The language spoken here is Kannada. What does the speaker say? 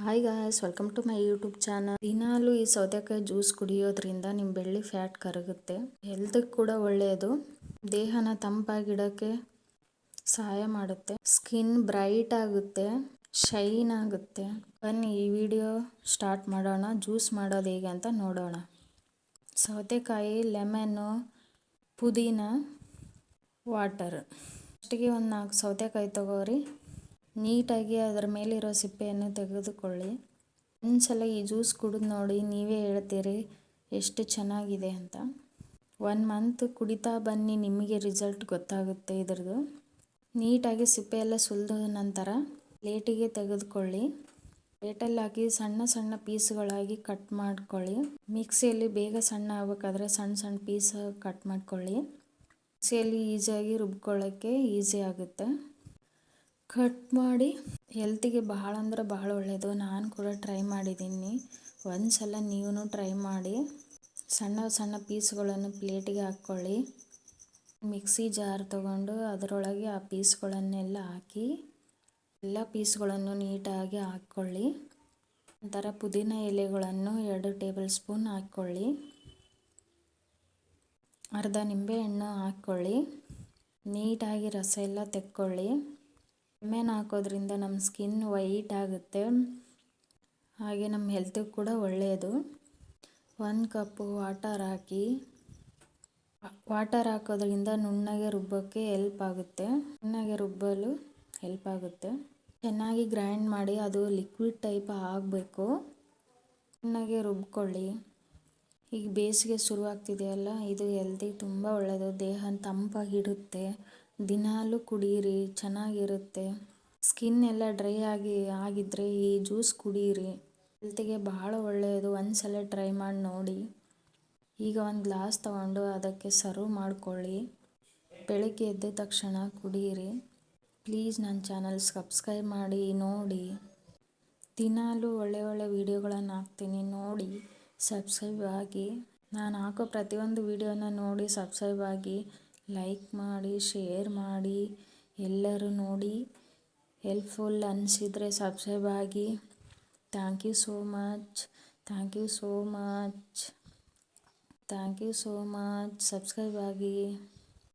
Hi guys welcome to my YouTube channel ದಿನಾಲು ಈ ಸೌತೆಕಾಯಿ ಜ್ಯೂಸ್ ಕುಡಿಯೋದ್ರಿಂದ ನಿಮ್ಮ ಬೆಳ್ಳಿ ಫ್ಯಾಟ್ ಕರಗುತ್ತೆ. ಹೆಲ್ತ್ಗೆ ಕೂಡ ಒಳ್ಳೆಯದು ದೇಹನ ತಂಪಾಗಿಡೋಕ್ಕೆ ಸಹಾಯ ಮಾಡುತ್ತೆ. ಸ್ಕಿನ್ ಬ್ರೈಟ್ ಆಗುತ್ತೆ ಶೈನ್ ಆಗುತ್ತೆ. ಬನ್ನಿ ಈ ವಿಡಿಯೋ ಸ್ಟಾರ್ಟ್ ಮಾಡೋಣ. ಜ್ಯೂಸ್ ಮಾಡೋದು ಹೇಗೆ ಅಂತ ನೋಡೋಣ. ಸೌತೆಕಾಯಿ ಲೆಮನ್ನು ಪುದೀನ ವಾಟರ್ ಫಸ್ಟಿಗೆ ಒಂದು ನಾಲ್ಕು ಸೌತೆಕಾಯಿ ತಗೋರಿ. ನೀಟಾಗಿ ಅದರ ಮೇಲಿರೋ ಸಿಪ್ಪೆಯನ್ನು ತೆಗೆದುಕೊಳ್ಳಿ. ಒಂದ್ಸಲ ಈ ಜ್ಯೂಸ್ ಕುಡಿದು ನೋಡಿ, ನೀವೇ ಹೇಳ್ತೀರಿ ಎಷ್ಟು ಚೆನ್ನಾಗಿದೆ ಅಂತ. ಒನ್ ಮಂತ್ ಕುಡಿತಾ ಬನ್ನಿ, ನಿಮಗೆ ರಿಸಲ್ಟ್ ಗೊತ್ತಾಗುತ್ತೆ ಇದ್ರದ್ದು. ನೀಟಾಗಿ ಸಿಪ್ಪೆ ಎಲ್ಲ ಸುಲಿದ ನಂತರ ಪ್ಲೇಟಿಗೆ ತೆಗೆದುಕೊಳ್ಳಿ. ಪ್ಲೇಟಲ್ಲಿ ಹಾಕಿ ಸಣ್ಣ ಸಣ್ಣ ಪೀಸ್ಗಳಾಗಿ ಕಟ್ ಮಾಡ್ಕೊಳ್ಳಿ. ಮಿಕ್ಸಿಯಲ್ಲಿ ಬೇಗ ಸಣ್ಣ ಆಗಬೇಕಾದ್ರೆ ಸಣ್ಣ ಸಣ್ಣ ಪೀಸ್ ಕಟ್ ಮಾಡ್ಕೊಳ್ಳಿ. ಮಿಕ್ಸಿಯಲ್ಲಿ ಈಸಿಯಾಗಿ ರುಬ್ಕೊಳ್ಳೋಕ್ಕೆ ಈಸಿ ಆಗುತ್ತೆ. ಕಟ್ ಮಾಡಿ ಹೆಲ್ತಿಗೆ ಬಹಳ ಅಂದ್ರೆ ಬಹಳ ಒಳ್ಳೆಯದು ನಾನು ಕೂಡ ಟ್ರೈ ಮಾಡಿದ್ದೀನಿ. ಒಂದು ಸಲ ನೀವು ಟ್ರೈ ಮಾಡಿ, ಸಣ್ಣ ಸಣ್ಣ ಪೀಸ್ಗಳನ್ನು ಪ್ಲೇಟಿಗೆ ಹಾಕ್ಕೊಳ್ಳಿ ಮಿಕ್ಸಿ ಜಾರ್ ತಗೊಂಡು ಅದರೊಳಗೆ ಆ ಪೀಸ್ಗಳನ್ನೆಲ್ಲ ಹಾಕಿ, ಎಲ್ಲ ಪೀಸ್ಗಳನ್ನು ನೀಟಾಗಿ ಹಾಕ್ಕೊಳ್ಳಿ ನಂತರ ಪುದೀನ ಎಲೆಗಳನ್ನು ಎರಡು ಟೇಬಲ್ ಸ್ಪೂನ್ ಹಾಕ್ಕೊಳ್ಳಿ ಅರ್ಧ ನಿಂಬೆಹಣ್ಣು ಹಾಕ್ಕೊಳ್ಳಿ ನೀಟಾಗಿ ರಸ ಎಲ್ಲ ತೆಕ್ಕೊಳ್ಳಿ. ಲೆಮನ್ ಹಾಕೋದ್ರಿಂದ ನಮ್ಮ ಸ್ಕಿನ್ ವೈಟ್ ಆಗುತ್ತೆ. ಹಾಗೆ ನಮ್ಮ ಹೆಲ್ತಿಗೆ ಕೂಡ ಒಳ್ಳೆಯದು ಒಂದು ಕಪ್ಪು ವಾಟರ್ ಹಾಕಿ ವಾಟರ್ ಹಾಕೋದ್ರಿಂದ ನುಣ್ಣಗೆ ರುಬ್ಬೋಕ್ಕೆ ಹೆಲ್ಪ್ ಆಗುತ್ತೆ. ನುಣ್ಣಗೆ ರುಬ್ಬಲು ಹೆಲ್ಪ್ ಆಗುತ್ತೆ. ಚೆನ್ನಾಗಿ ಗ್ರೈಂಡ್ ಮಾಡಿ ಅದು ಲಿಕ್ವಿಡ್ ಟೈಪ್ ಆಗಬೇಕು. ಚೆನ್ನಾಗಿ ರುಬ್ಕೊಳ್ಳಿ. ಈಗ ಬೇಸಿಗೆ ಶುರುವಾಗ್ತಿದೆಯಲ್ಲ, ಇದು ಹೆಲ್ತಿಗೆ ತುಂಬ ಒಳ್ಳೆಯದು ದೇಹ ತಂಪಾಗಿಡುತ್ತೆ ದಿನಾಲೂ ಕುಡೀರಿ, ಚೆನ್ನಾಗಿರುತ್ತೆ. ಸ್ಕಿನ್ ಎಲ್ಲ ಡ್ರೈ ಆಗಿ ಆಗಿದ್ದರೆ ಈ ಜ್ಯೂಸ್ ಕುಡೀರಿ. ಹೆಲ್ತಿಗೆ ಬಹಳ ಒಳ್ಳೆಯದು ಒಂದ್ಸಲ ಟ್ರೈ ಮಾಡಿ ನೋಡಿ. ಈಗ ಒಂದು ಗ್ಲಾಸ್ ತಗೊಂಡು ಅದಕ್ಕೆ ಸರ್ವ್ ಮಾಡ್ಕೊಳ್ಳಿ. ಬೆಳಗ್ಗೆ ಎದ್ದ ತಕ್ಷಣ ಕುಡೀರಿ. ಪ್ಲೀಸ್ ನನ್ನ ಚಾನಲ್ ಸಬ್ಸ್ಕ್ರೈಬ್ ಮಾಡಿ ನೋಡಿ. ದಿನಾಲೂ ಒಳ್ಳೆ ಒಳ್ಳೆ ವೀಡಿಯೋಗಳನ್ನು ಹಾಕ್ತೀನಿ ನೋಡಿ. ಸಬ್ಸ್ಕ್ರೈಬ್ ಆಗಿ. ನಾನು ಹಾಕೋ ಪ್ರತಿಯೊಂದು ವೀಡಿಯೋನ ನೋಡಿ ಸಬ್ಸ್ಕ್ರೈಬ್ ಆಗಿ. ಲೈಕ್ ಮಾಡಿ ಶೇರ್ ಮಾಡಿ, ಎಲ್ಲರೂ ನೋಡಿ ಹೆಲ್ಪ್ಫುಲ್ ಅನಿಸಿದರೆ ಸಬ್ಸ್ಕ್ರೈಬ್ ಆಗಿ. Thank you so much thank you so much thank you so much subscribe ಆಗಿ.